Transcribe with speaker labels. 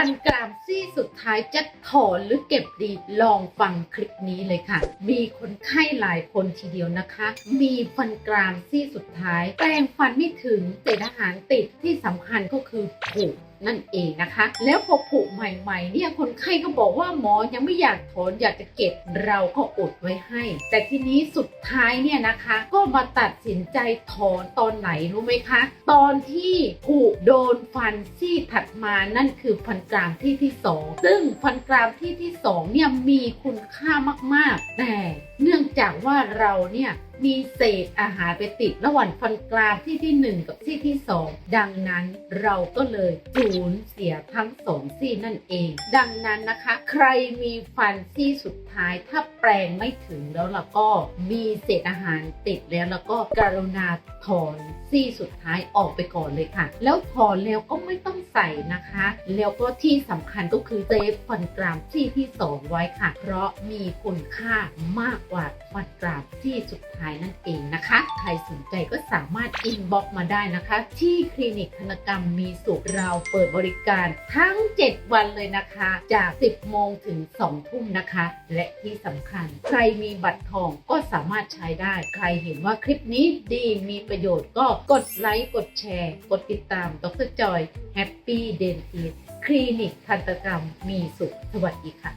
Speaker 1: ฟันกรามซี่สุดท้ายจะถอนหรือเก็บดีลองฟังคลิปนี้เลยค่ะ มีคนไข้หลายคนทีเดียวนะคะ มีฟันกรามซี่สุดท้าย แปรงฟันไม่ถึงเศษอาหารติดที่สำคัญก็คือผุนั่นเองนะคะ แล้วพอผุใหม่ๆเนี่ยคนไข้ก็บอกว่าหมอยังไม่อยากถอนอยากจะเก็บเราก็อดไว้ให้ แต่ทีนี้สุดท้ายเนี่ยนะคะ ก็มาตัดสินใจถอนตอนไหนรู้ไหมคะ ตอนที่ผุโดนฟันซี่ถัดมานั่นคือฟันกรามที่ที่สองซึ่งฟันกรามที่ที่สองเนี่ยมีคุณค่ามากๆ แต่เนื่องจากว่าเราเนี่ย มีเศษอาหารไปติดระหว่างฟันกรามที่ที่หนึ่งกับที่ที่สองดังนั้นเราก็เลยสูญเสียทั้งสองซี่นั่นเอง ดังนั้นนะคะ ใครมีฟันซี่สุดท้ายถ้าแปลงไม่ถึงแล้วล่ะก็มีเศษอาหารติดแล้วแล้วก็กรุณาถอนซี่สุดท้ายออกไปก่อนเลยค่ะ แล้วถอนแล้วก็ไม่ต้องใส่นะคะ แล้วก็ที่สำคัญก็คือเซฟฟันกรามซี่ที่สองไว้ค่ะ เพราะมีคุณค่ามากกว่าฟันกรามซี่สุดท้ายายนั่นเองนะคะ ใครสนใจก็สามารถอินบ็อกมาได้นะคะ ที่คลินิกธนกรรมมีสุขเราเปิดบริการทั้ง 7 วันเลยนะคะ จาก 10 โมงถึง 2 ทุ่มนะคะ และที่สำคัญ ใครมีบัตรทองก็สามารถใช้ได้ ใครเห็นว่าคลิปนี้ดีมีประโยชน์ก็กดไลค์ กดแชร์ กดติดตามดรจอยแฮปปี้เดนทีคลินิกทันตกรรมมีสุขสวัสดีค่ะ